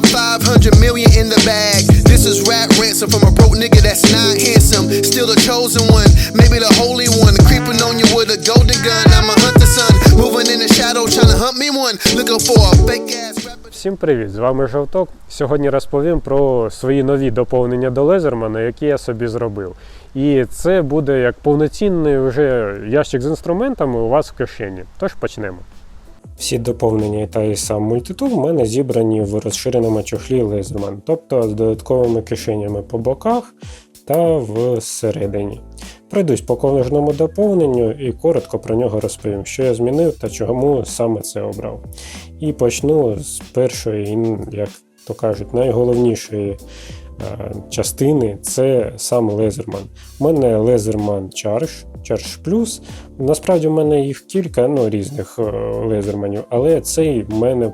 got 500 million in the bag. This is rap ransom from a broke nigga that's not handsome. Still the chosen one, maybe the holy one. Creeping on you with a golden gun. I'm a hunter son, moving in the shadow, trying to hunt me one. Looking for a fake ass rapper. Всім привіт! З вами Жовток. Сьогодні розповім про свої нові доповнення до Лезермана, які я собі зробив. І це буде як повноцінний вже ящик з інструментами у вас в кишені. Тож почнемо. Всі доповнення та і сам мультитул в мене зібрані в розширеному чохлі Лезерман, тобто з додатковими кишенями по боках та всередині. Пройдусь по кожному доповненню і коротко про нього розповім, що я змінив та чому саме це обрав. І почну з першої, як то кажуть, найголовнішої частини це сам Лезерман. У мене Лезерман Charge, Charge Plus. Насправді в мене їх кілька ну, різних е, лезерманів, але цей в мене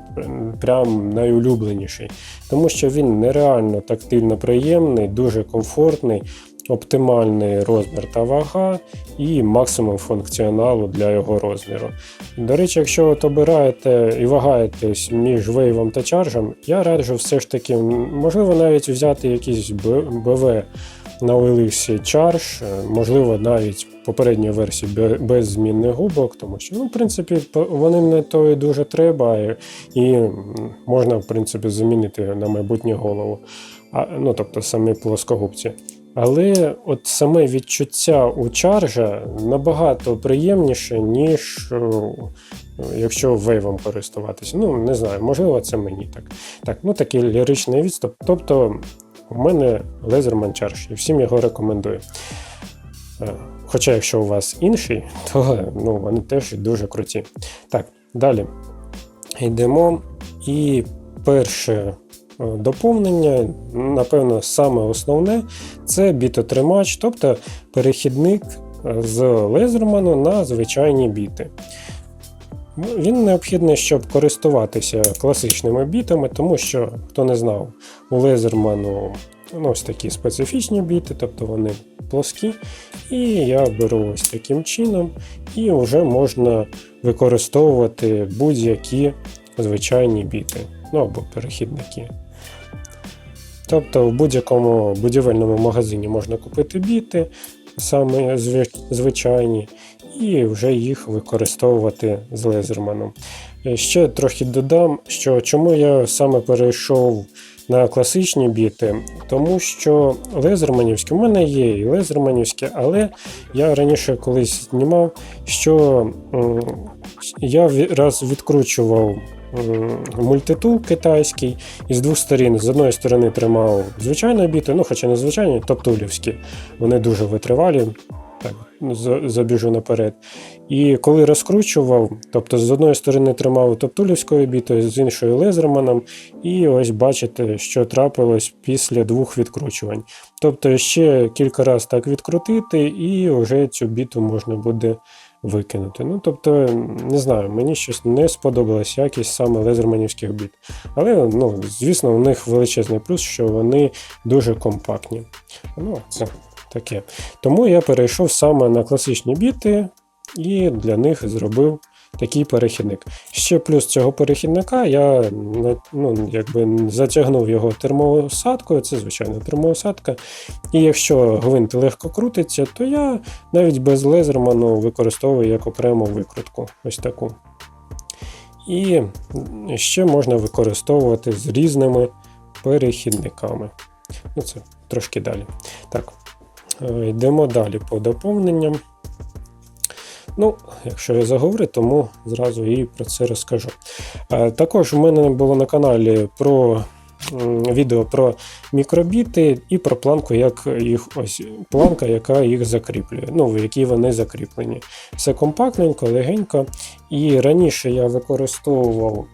прям найулюбленіший, тому що він нереально тактильно приємний, дуже комфортний. Оптимальний розмір та вага і максимум функціоналу для його розміру. До речі, якщо от обираєте і вагаєтесь між вейвом та чаржем, я раджу все ж таки, можливо, навіть взяти якийсь БВ на OLX Charge, можливо, навіть попередньої версії без змінних губок, тому що, ну, в принципі, вони не то і дуже треба, і можна, в принципі, замінити на майбутнє голову. А, Ну, тобто самі плоскогубці. Але от саме відчуття у чаржа набагато приємніше, ніж якщо вейвом користуватися. Ну, не знаю, можливо, це мені так. Так, ну такий ліричний відступ. Тобто, у мене Laserman Charge, і всім його рекомендую. Хоча, якщо у вас інший, то ну, вони теж дуже круті. Так, далі йдемо. І перше доповнення, напевно, саме основне це бітотримач, тобто перехідник з лезерману на звичайні біти. Він необхідний, щоб користуватися класичними бітами, тому що, хто не знав, у лезерману ну, ось такі специфічні біти, тобто вони плоскі. І я беру ось таким чином, і вже можна використовувати будь-які звичайні біти, ну або перехідники. Тобто в будь-якому будівельному магазині можна купити біти, саме звичайні, і вже їх використовувати з лезерманом. Ще трохи додам, що чому я саме перейшов на класичні біти, тому що лезерманівські у мене є і лезерманівські, але я раніше колись знімав, що я раз відкручував мультитул китайський і з двох сторін. З одної сторони тримав звичайні біти, ну хоча не звичайні, топтулівські. Вони дуже витривалі. Так, забіжу наперед. І коли розкручував, тобто з одної сторони тримав топтулівською бітою, з іншою лезерманом, і ось бачите, що трапилось після двох відкручувань. Тобто ще кілька разів так відкрутити, і вже цю біту можна буде викинути. Ну, тобто, не знаю, мені щось не сподобалась якість саме лезерманівських біт. Але, ну, звісно, у них величезний плюс, що вони дуже компактні. Ну, це таке. Тому я перейшов саме на класичні біти і для них зробив такий перехідник. Ще плюс цього перехідника я ну, якби затягнув його термоусадкою, це звичайна термоусадка. І якщо гвинт легко крутиться, то я навіть без лезерману використовую як окрему викрутку. Ось таку. І ще можна використовувати з різними перехідниками. Ну, Це трошки далі. Так, е, йдемо далі по доповненням. Ну, якщо я заговорю, тому зразу і про це розкажу. Е, також у мене було на каналі про відео про мікробіти і про планку, як їх ось планка, яка їх закріплює, ну, в якій вони закріплені. Все компактненько, легенько. І раніше я використовував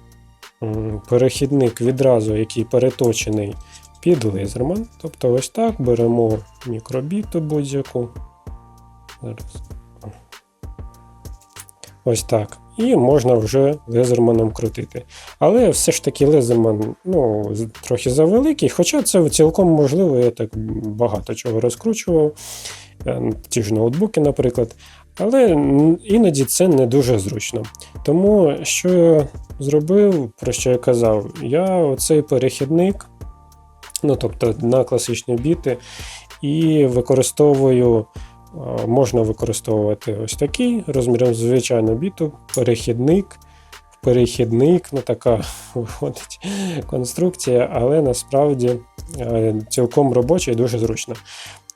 перехідник відразу, який переточений під лизерман. Тобто, ось так беремо мікробіту будь-яку. Зараз. Ось так. І можна вже лезерманом крутити. Але все ж таки лезерман ну, трохи завеликий, хоча це цілком можливо, я так багато чого розкручував, е, ті ж ноутбуки, наприклад. Але іноді це не дуже зручно. Тому що я зробив, про що я казав, я оцей перехідник, ну тобто на класичні біти, і використовую, можна використовувати ось такий розміром звичайно біту, перехідник. Перехідник, ну така виходить конструкція, але насправді е, цілком робоча і дуже зручна.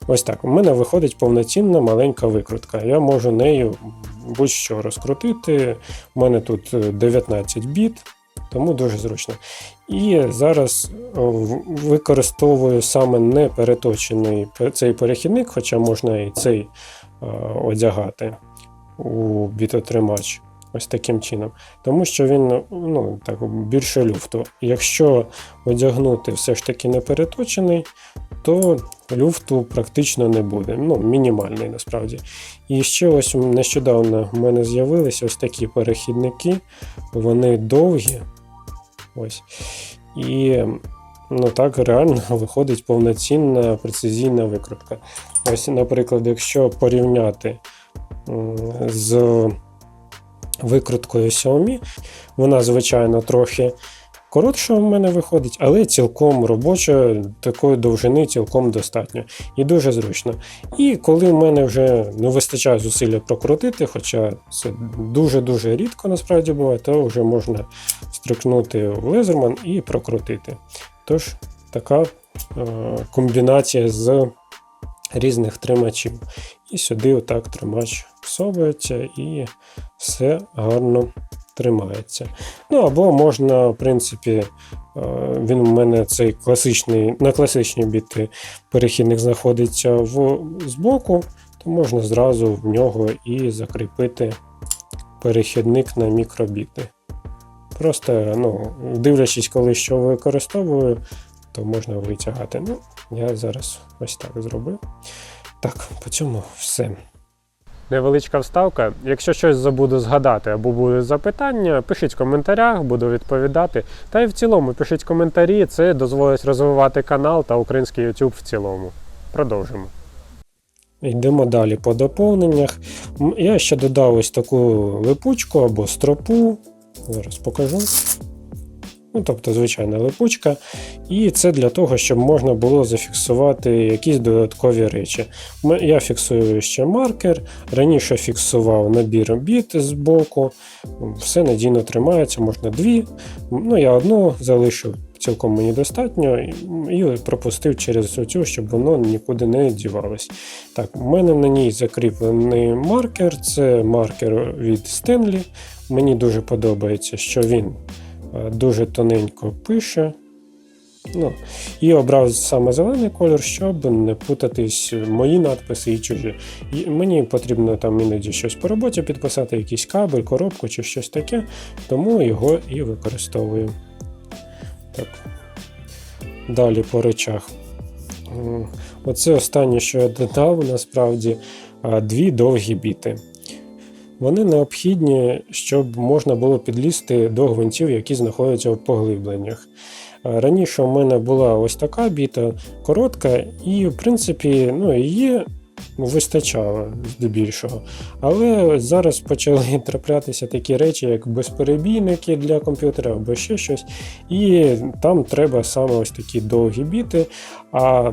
Ось так. У мене виходить повноцінна маленька викрутка. Я можу нею будь-що розкрутити. У мене тут е, 19 біт, тому дуже зручно. І зараз використовую саме не переточений цей перехідник, хоча можна і цей е, одягати у бітотримач. Ось таким чином. Тому що він ну, так, більше люфту. Якщо одягнути все ж таки не переточений, то люфту практично не буде. Ну, мінімальний насправді. І ще ось нещодавно в мене з'явилися ось такі перехідники. Вони довгі. Ось. І ну, так реально виходить повноцінна прецизійна викрутка. Ось, наприклад, якщо порівняти з викруткою Xiaomi, вона, звичайно, трохи коротша в мене виходить, але цілком робоча, такої довжини цілком достатньо і дуже зручно. І коли в мене вже не вистачає зусилля прокрутити, хоча це дуже-дуже рідко насправді буває, то вже можна стрикнути в лезерман і прокрутити. Тож така е, комбінація з різних тримачів. І сюди отак тримач всовується і все гарно тримається. Ну або можна, в принципі, е, він у мене цей класичний, на класичні біти перехідник знаходиться в, збоку, то можна зразу в нього і закріпити перехідник на мікробіти. Просто, ну, дивлячись, коли що використовую, то можна витягати. Ну, я зараз ось так зробив. Так, по цьому все. Невеличка вставка. Якщо щось забуду згадати або будуть запитання, пишіть в коментарях, буду відповідати. Та й в цілому пишіть коментарі, це дозволить розвивати канал та український YouTube в цілому. Продовжимо. Йдемо далі по доповненнях. Я ще додав ось таку липучку або стропу. Зараз покажу. Ну, тобто, звичайна липучка. І це для того, щоб можна було зафіксувати якісь додаткові речі. Я фіксую ще маркер, раніше фіксував набір біт з боку, все надійно тримається, можна дві. Ну, я одну залишив цілком мені достатньо і- пропустив через оцю, щоб воно нікуди не дівалось. Так, у мене на ній закріплений маркер, це маркер від Stanley. Мені дуже подобається, що він дуже тоненько пише. Ну, і обрав саме зелений колір, щоб не путатись мої надписи і чужі. І мені потрібно там іноді щось по роботі підписати, якийсь кабель, коробку чи щось таке, тому його і використовую. Так. Далі по речах. Оце останнє, що я додав, насправді дві довгі біти. Вони необхідні, щоб можна було підлізти до гвинтів, які знаходяться в поглибленнях. Раніше у мене була ось така біта, коротка, і, в принципі, ну, її вистачало здебільшого. Але зараз почали траплятися такі речі, як безперебійники для комп'ютера або ще щось. І там треба саме ось такі довгі біти, а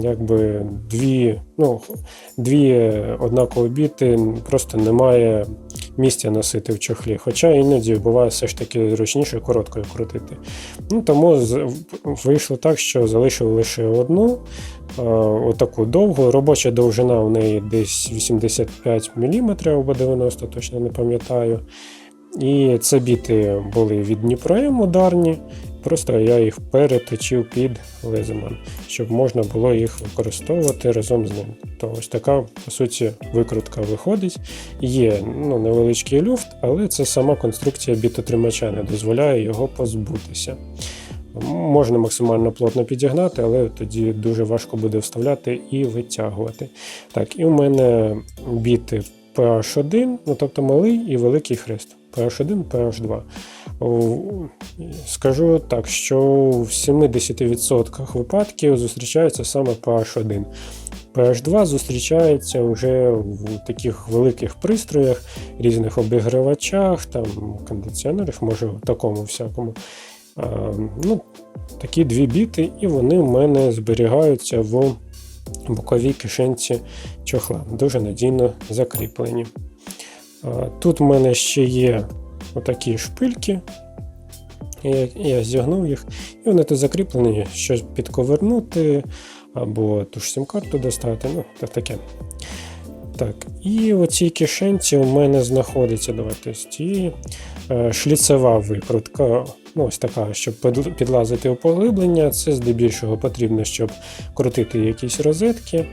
якби дві, ну, дві однакові біти просто немає місця носити в чохлі. Хоча іноді буває все ж таки зручніше короткою крутити. Ну, тому вийшло так, що залишив лише одну. е, Отаку довгу. Робоча довжина в неї десь 85 мм або 90, точно не пам'ятаю. І це біти були від Дніпром ударні. Просто я їх переточив під леземан, щоб можна було їх використовувати разом з ним. То ось така, по суті, викрутка виходить. Є ну, невеличкий люфт, але це сама конструкція бітотримача не дозволяє його позбутися. Можна максимально плотно підігнати, але тоді дуже важко буде вставляти і витягувати. Так, і у мене біти PH1, ну тобто малий і великий хрест. PH1, PH2. Скажу так, що в 70% випадків зустрічається саме PH1. PH2 зустрічається вже в таких великих пристроях, різних обігрівачах, там кондиціонерах, може в такому всякому. А, ну, такі дві біти, і вони в мене зберігаються в боковій кишенці чохла. Дуже надійно закріплені. А, Тут в мене ще є отакі шпильки. Я, я зігнув їх, і вони тут закріплені, щось підковернути або ту ж сім-карту достати. Ну, та таке. Так, і в цій кишенці у мене знаходиться давайте стій, е, шліцева викрутка. Ну, ось така, щоб підлазити у поглиблення. Це здебільшого потрібно, щоб крутити якісь розетки,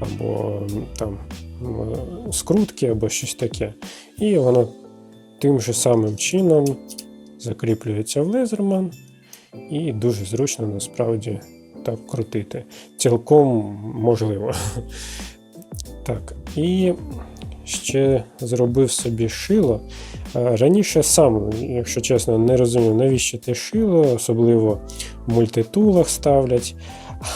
або там скрутки, або щось таке. І воно тим же самим чином закріплюється в лезерман, і дуже зручно насправді так крутити. Цілком можливо. Так, і ще зробив собі шило. Е, Раніше сам, якщо чесно, не розумів, навіщо те шило, особливо в мультитулах ставлять.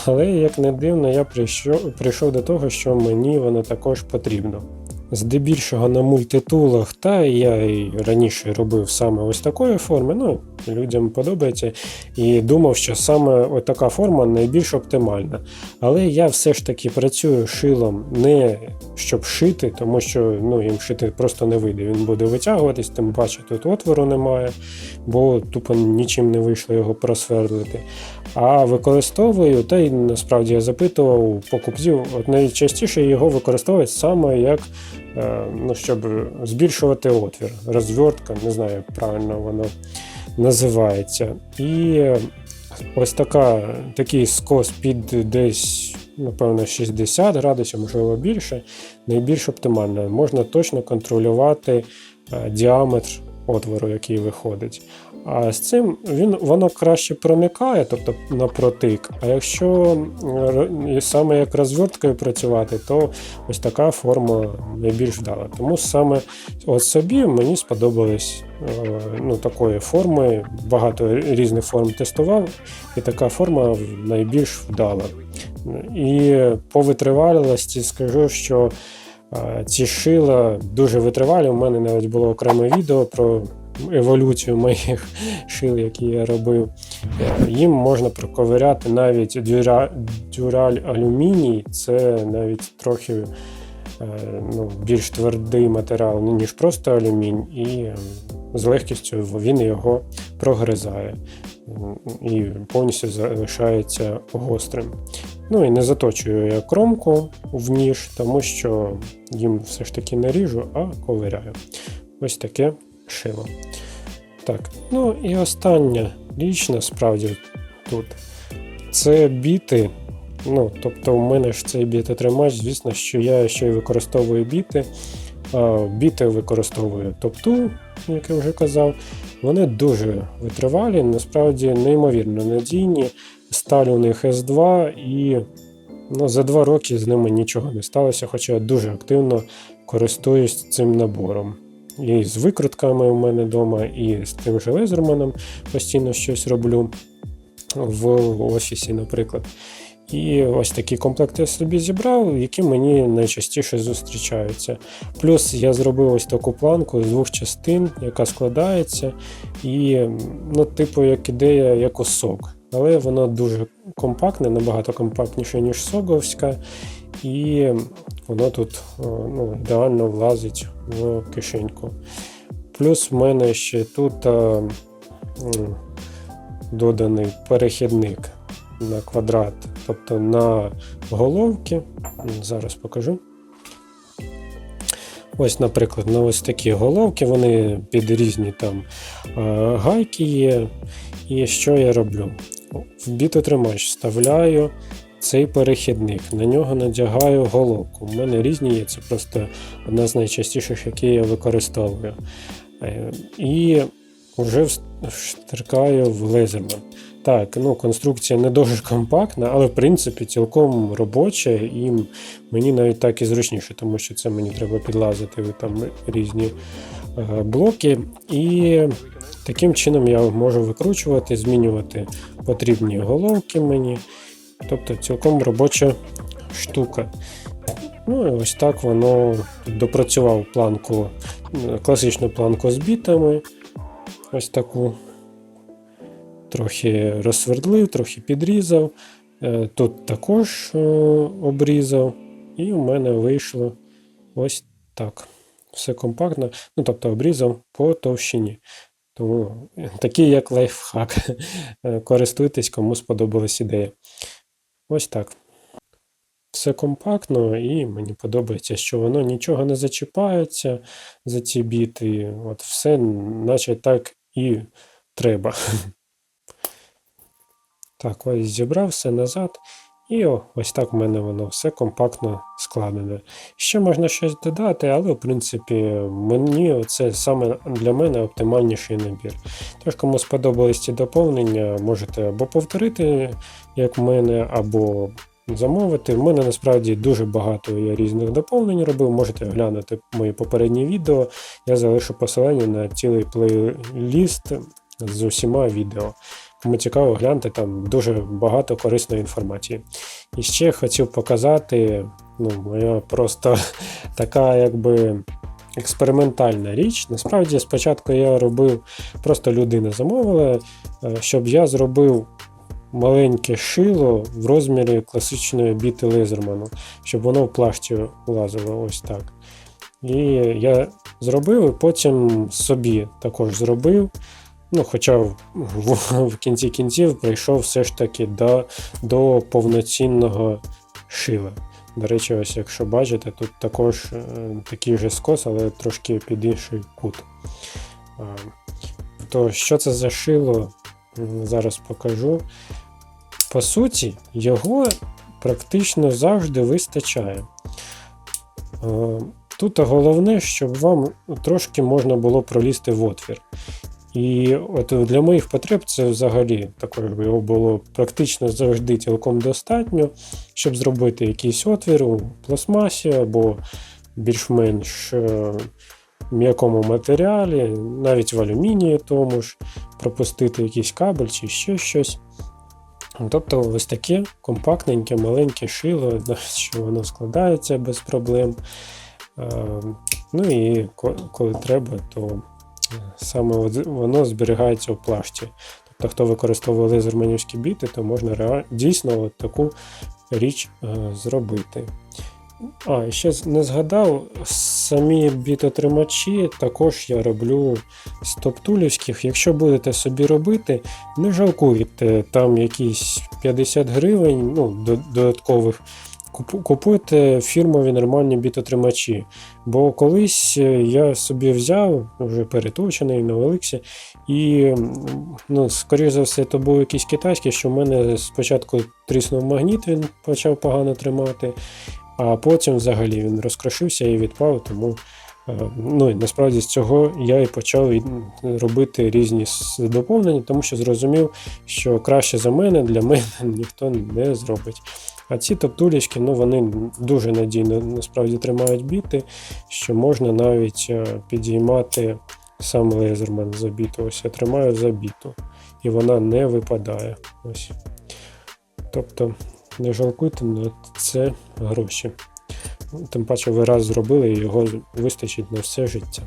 Але, як не дивно, я прийшов, прийшов до того, що мені воно також потрібно. Здебільшого на мультитулах, та я і раніше робив саме ось такої форми. Ну, людям подобається. І думав, що саме така форма найбільш оптимальна. Але я все ж таки працюю шилом не щоб шити, тому що ну, їм шити просто не вийде. Він буде витягуватись, тим паче тут отвору немає, бо тупо нічим не вийшло його просвердлити. А використовую, та й насправді я запитував покупців, от найчастіше його використовують саме як ну, щоб збільшувати отвір. Розвертка, не знаю, як правильно воно називається. І е, ось така, такий скос під десь, напевно, 60 градусів, можливо більше, найбільш оптимально. Можна точно контролювати е, діаметр отвору, який виходить. А з цим він воно краще проникає, тобто на протик. А якщо саме як розверткою працювати, то ось така форма найбільш вдала. Тому саме от собі мені сподобались е, ну, такої форми. Багато різних форм тестував, і така форма найбільш вдала. І по витривалості скажу, що ці шила дуже витривалі. У мене навіть було окреме відео про еволюцію моїх шил, які я робив. Їм можна проковиряти навіть дюра, дюраль алюміній, це навіть трохи е, ну, більш твердий матеріал, ну, ніж просто алюмінь, і е, з легкістю він його прогризає і повністю залишається гострим. Ну і не заточую я кромку в ніж, тому що їм все ж таки не ріжу, а ковиряю. Ось таке шило. Так, ну і остання річ насправді тут. Це біти. Ну, тобто, у мене ж цей бітотримач, звісно, що я ще й використовую біти. Біти використовую топту, як я вже казав. Вони дуже витривалі, насправді неймовірно надійні. Сталь у них S2 і ну, за два роки з ними нічого не сталося, хоча я дуже активно користуюсь цим набором. І з викрутками у мене вдома, і з тим же лезерманом постійно щось роблю в офісі, наприклад. І ось такі комплекти я собі зібрав, які мені найчастіше зустрічаються. Плюс я зробив ось таку планку з двох частин, яка складається, і, ну, типу, як ідея, як сок. Але вона дуже компактна, набагато компактніша, ніж соговська, і воно тут ну, ідеально влазить в кишеньку. Плюс в мене ще тут а, доданий перехідник на квадрат, тобто на головки. Зараз покажу. Ось, наприклад, на ось такі головки, вони під різні там е, гайки є. І що я роблю? В бітотримач вставляю цей перехідник, на нього надягаю головку. У мене різні є, це просто одна з найчастіших, які я використовую. Е, І вже вштрикаю в лезерман. Так, ну конструкція не дуже компактна, але в принципі цілком робоча, і мені навіть так і зручніше, тому що це мені треба підлазити там різні е, блоки, і таким чином я можу викручувати, змінювати потрібні головки мені. Тобто цілком робоча штука. Ну і ось так воно допрацював планку, е, класичну планку з бітами. Ось таку. Трохи розсвердлив, трохи підрізав. Е, Тут також е, обрізав, і у мене вийшло ось так. Все компактно. Ну, тобто обрізав по товщині. Тому е, такий як лайфхак. Користуйтесь, кому сподобалась ідея. Ось так. Все компактно, і мені подобається, що воно нічого не зачіпається за ці біти. От все, наче так і треба. Так, ось зібрав все назад. І о, ось так в мене воно все компактно складене. Ще можна щось додати, але в принципі мені це саме для мене оптимальніший набір. Тож, кому сподобались ці доповнення, можете або повторити, як в мене, або замовити. В мене насправді дуже багато я різних доповнень робив. Можете глянути мої попередні відео. Я залишу посилання на цілий плейліст з усіма відео. Кому цікаво, гляньте, там дуже багато корисної інформації. І ще хотів показати, ну, моя просто така якби експериментальна річ. Насправді, спочатку я робив, просто людина замовила, е, щоб я зробив маленьке шило в розмірі класичної біти Лезерману, щоб воно в плашті влазило ось так. І я зробив, і потім собі також зробив. Ну, хоча в, в, в кінці кінців прийшов все ж таки до, до повноцінного шила. До речі, ось якщо бачите, тут також е, такий же скос, але трошки під інший кут. То що це за шило, зараз покажу. По суті, його практично завжди вистачає. Е, Тут головне, щоб вам трошки можна було пролізти в отвір. І от для моїх потреб це взагалі також його було практично завжди цілком достатньо, щоб зробити якийсь отвір у пластмасі або більш-менш е, м'якому матеріалі, навіть в алюмінії тому ж, пропустити якийсь кабель чи ще щось. Тобто ось таке компактненьке, маленьке шило, що воно складається без проблем. Е, Ну і коли треба, то саме воно зберігається в плашті. Тобто, хто використовує лазерманівські біти, то можна дійсно от таку річ е, зробити. А, ще не згадав, самі бітотримачі також я роблю з топтулівських. Якщо будете собі робити, не жалкуйте там якісь 50 гривень, ну, додаткових. Купу- Купуйте фірмові нормальні бітотримачі. Бо колись е, я собі взяв, вже переточений на Олексі, і, ну, скоріш за все, то був якийсь китайський, що в мене спочатку тріснув магніт, він почав погано тримати, а потім взагалі він розкрошився і відпав. Тому е, ну, і насправді з цього я і почав робити різні доповнення, тому що зрозумів, що краще за мене для мене ніхто не зробить. А ці топтулічки, ну вони дуже надійно насправді тримають біти, що можна навіть е, підіймати сам лезерман за біту. Ось я тримаю за біту, і вона не випадає. Ось. Тобто не жалкуйте на це гроші. Тим паче ви раз зробили, і його вистачить на все життя.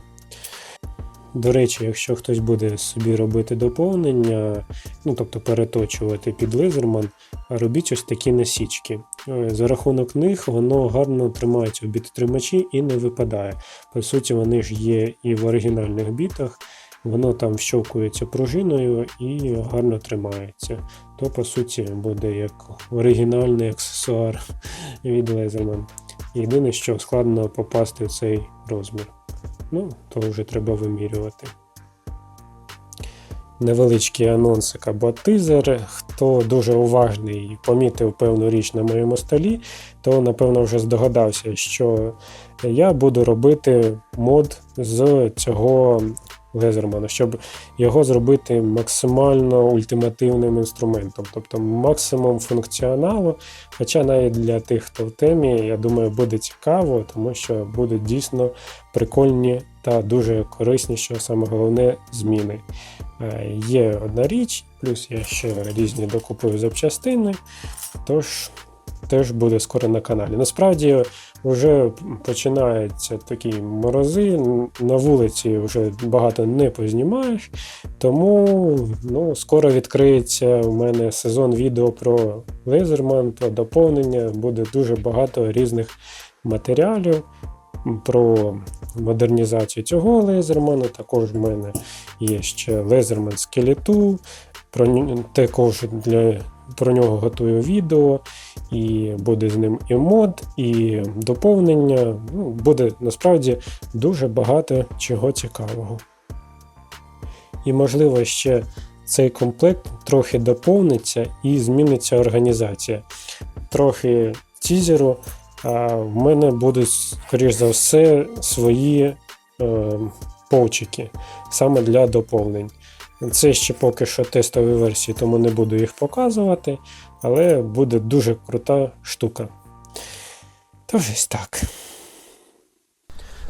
До речі, якщо хтось буде собі робити доповнення, ну тобто переточувати під лезерман, робіть ось такі насічки. Е, За рахунок них воно гарно тримається в бітотримачі і не випадає. По суті, вони ж є і в оригінальних бітах, воно там вщовкується пружиною і гарно тримається. То, по суті, буде як оригінальний аксесуар від Leatherman. Єдине, що складно попасти в цей розмір. Ну, то вже треба вимірювати невеличкий анонсик або тизер. Хто дуже уважний і помітив певну річ на моєму столі, то напевно вже здогадався, що я буду робити мод з цього Лезермана, щоб його зробити максимально ультимативним інструментом, тобто максимум функціоналу. Хоча навіть для тих, хто в темі, я думаю, буде цікаво, тому що будуть дійсно прикольні та дуже корисні, що саме головне, зміни. Е, Є одна річ, плюс я ще різні докупую запчастини, тож теж буде скоро на каналі. Насправді вже починаються такі морози, на вулиці вже багато не познімаєш, тому ну, скоро відкриється у мене сезон відео про лазерман, про доповнення. Буде дуже багато різних матеріалів про модернізацію цього лазермана. Також в мене є ще лазерман скелету. Про також для про нього готую відео, і буде з ним і мод, і доповнення. Ну, буде насправді дуже багато чого цікавого. І можливо ще цей комплект трохи доповниться і зміниться організація. Трохи тізеру. А в мене будуть, скоріш за все, свої е, повчики саме для доповнень. Це ще поки що тестові версії, тому не буду їх показувати, але буде дуже крута штука. Тож ось так.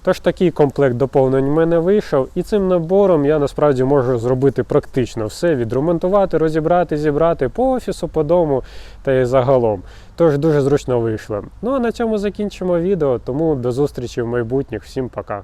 Тож такий комплект доповнень в мене вийшов, і цим набором я насправді можу зробити практично все: відремонтувати, розібрати, зібрати по офісу, по дому та й загалом. Тож дуже зручно вийшло. Ну а на цьому закінчимо відео, тому до зустрічі в майбутніх. Всім пока.